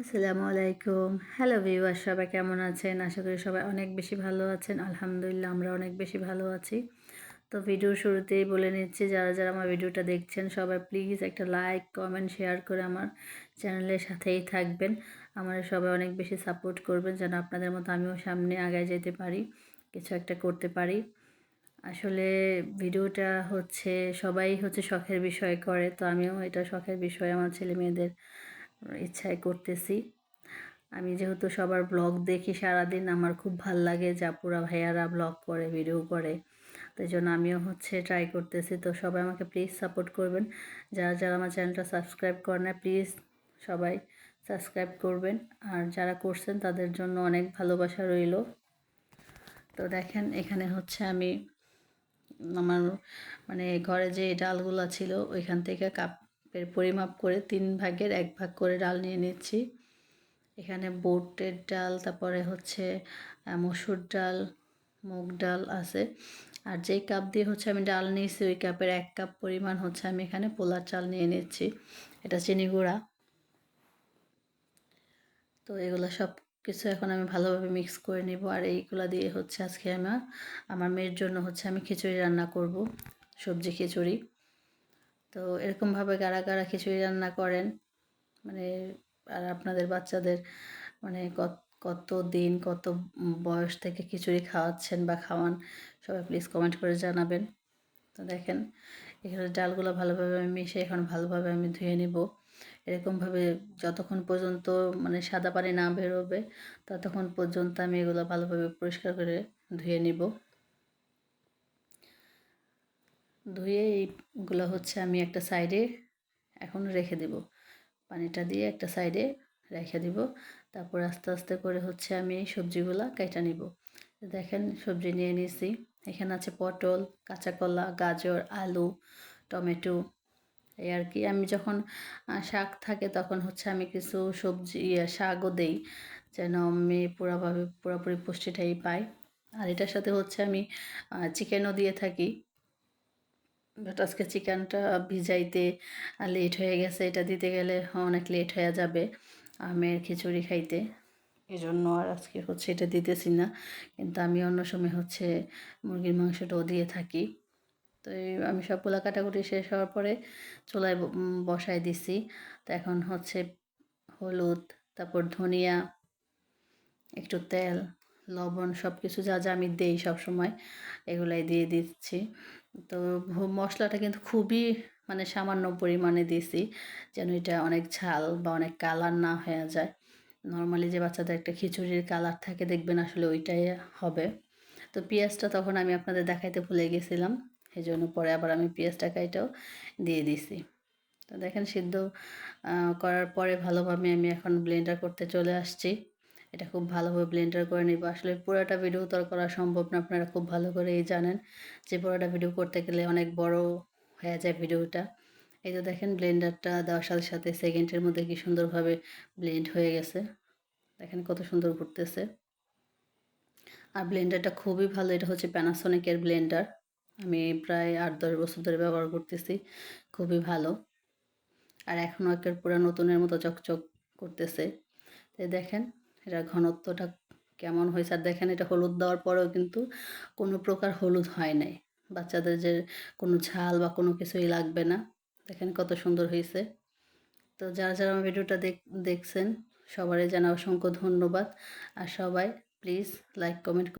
আসসালামু আলাইকুম। Hello viewer সবাই কেমন আছেন? আশা করি সবাই অনেক বেশি ভালো আছেন। আলহামদুলিল্লাহ, আমরা অনেক বেশি ভালো আছি। তো ভিডিওর শুরুতেই বলে নিচ্ছি, যারা যারা আমার ভিডিওটা দেখছেন, সবাই প্লিজ একটা লাইক কমেন্ট শেয়ার করে আমার চ্যানেলের সাথেই থাকবেন। আমার সবাই অনেক বেশি সাপোর্ট করবেন, যেন আপনাদের মতো আমিও সামনে আগায় যেতে পারি, কিছু একটা করতে পারি। আসলে ভিডিওটা হচ্ছে, সবাই হচ্ছে শখের বিষয় করে, তো আমিও এটা শখের বিষয় আমার ছেলে মেয়েদের ইচ্ছায় করতেছি। আমি যেহেতু সবার ব্লগ দেখি সারাদিন, আমার খুব ভালো লাগে যা পুরা ভাইয়ারা ব্লগ করে ভিডিও করে। তো এই জন্য আমিও হচ্ছে ট্রাই করতেছি। তো সবাই আমাকে প্লিজ সাপোর্ট করবেন। যারা যারা আমার চ্যানেলটা সাবস্ক্রাইব করে না প্লিজ সবাই সাবস্ক্রাইব করবেন। আর যারা করছেন, তাদের জন্য অনেক ভালোবাসা রইল। তো দেখেন, এখানে হচ্ছে আমি আমার মানে ঘরে যে ডালগুলো ছিল, ওইখান থেকে কাপ পরিমাপ করে তিন ভাগের এক ভাগ করে ডাল নিয়ে নিচ্ছি। এখানে বোটের ডাল, তারপরে হচ্ছে মসুর ডাল, মুগ ডাল আছে। আর যেই কাপ দিয়ে হচ্ছে আমি ডাল নিয়েছি, ওই কাপের এক কাপ পরিমাণ হচ্ছে আমি এখানে পোলার চাল নিয়ে নিচ্ছি। এটা চিনি গুঁড়া। তো এগুলো সব কিছু এখন আমি ভালোভাবে মিক্স করে নিব। আর এইগুলো দিয়ে হচ্ছে আজকে আমার আমার মেয়ের জন্য হচ্ছে আমি খিচুড়ি রান্না করব, সবজি খিচুড়ি। তো এরকমভাবে কারা কারা খিচুড়ি রান্না করেন? মানে আর আপনাদের বাচ্চাদের মানে কত কত দিন, কত বয়স থেকে খিচুড়ি খাওয়াচ্ছেন বা খাওয়ান, সবাই প্লিজ কমেন্ট করে জানাবেন। তো দেখেন, এখানে ডালগুলো ভালোভাবে আমি মিশে এখন ভালোভাবে আমি ধুয়ে নিব। এরকমভাবে যতক্ষণ পর্যন্ত মানে সাদা পানি না বেরোবে, ততক্ষণ পর্যন্ত আমি এগুলো ভালোভাবে পরিষ্কার করে ধুয়ে নিব। ধুয়ে এইগুলো হচ্ছে আমি একটা সাইডে এখন রেখে দেব। পানিটা দিয়ে একটা সাইডে রেখে দিব। তারপর আস্তে আস্তে করে হচ্ছে আমি এই সবজিগুলো কেটে নিব। দেখেন সবজি নিয়ে নিয়েছি এখানে আছে পটল কাঁচা কলা গাজর, আলু, টমেটো, এই আর কি। আমি যখন শাক থাকে তখন হচ্ছে আমি কিছু সবজি শাকও দেই। যেন আমি পুরোভাবে, পুরোপুরি পুষ্টিটাই পাই। আর এটার সাথে হচ্ছে আমি চিকেনও দিয়ে থাকি। বাট আজকে চিকেনটা ভিজাইতে লেট হয়ে গেছে, এটা দিতে গেলে অনেক লেট হয়ে যাবে আমের খিচুড়ি খাইতে। এই জন্য আর আজকে হচ্ছে এটা দিতেছি না, কিন্তু আমি অন্য সময় হচ্ছে মুরগির মাংসটাও দিয়ে থাকি। তো আমি সবগুলা কাটাকুটি শেষ হওয়ার পরে চুলায় বসায় দিছি। তো এখন হচ্ছে হলুদ, তারপর ধনিয়া, একটু তেল, লবণ সব কিছু যা যা আমি দেই সব সময় এগুলাই দিয়ে দিচ্ছি। তো মশলাটা কিন্তু খুবই মানে সামান্য পরিমাণে দিছি, যেন এটা অনেক ঝাল বা অনেক কালার না হয়ে যায়। নর্মালি যে বাচ্চাদের একটা খিচুড়ির কালার থাকে, দেখবেন আসলে ওইটাই হবে। তো পেঁয়াজটা তখন আমি আপনাদের দেখাইতে ভুলে গেছিলাম সেই জন্য পরে আবার আমি পেঁয়াজটা কাইটাও দিয়ে দিছি। তো দেখেন সিদ্ধ করার পরে ভালোভাবে আমি এখন ব্লেন্ডার করতে চলে আসছি। এটা খুব ভালোভাবে ব্লেন্ডার করে নিব। আসলে পুরোটা ভিডিও তো করা সম্ভব না, আপনারা খুব ভালো করেই জানেন যে পুরোটা ভিডিও করতে গেলে অনেক বড় হয়ে যায় ভিডিওটা এই তো দেখেন ব্লেন্ডারটা দেওয়ার সাথে সাথে সেকেন্ডের মধ্যে কি সুন্দরভাবে ব্লেন্ড হয়ে গেছে। দেখেন কত সুন্দর ঘুরতেছে। আর ব্লেন্ডারটা খুবই ভালো, এটা হচ্ছে প্যানাসনিকের ব্লেন্ডার আমি প্রায় আট দশ বছর ধরে ব্যবহার করতেছি, খুবই ভালো। আর এখনও একের পুরো নতুনের মতো চকচক করতেছে। দেখেন এটা ঘনত্বটা কেমন হয়েছে আর দেখেন, এটা হলুদ দেওয়ার পরেও কিন্তু কোনো প্রকার হলুদ হয় নাই। বাচ্চাদের যে কোনো ঝাল বা কোনো কিছুই লাগবে না। দেখেন কত সুন্দর হয়েছে। তো যারা যারা আমার ভিডিওটা দেখছেন, সবারই জানা অসংখ্য ধন্যবাদ। আর সবাই প্লিজ লাইক কমেন্ট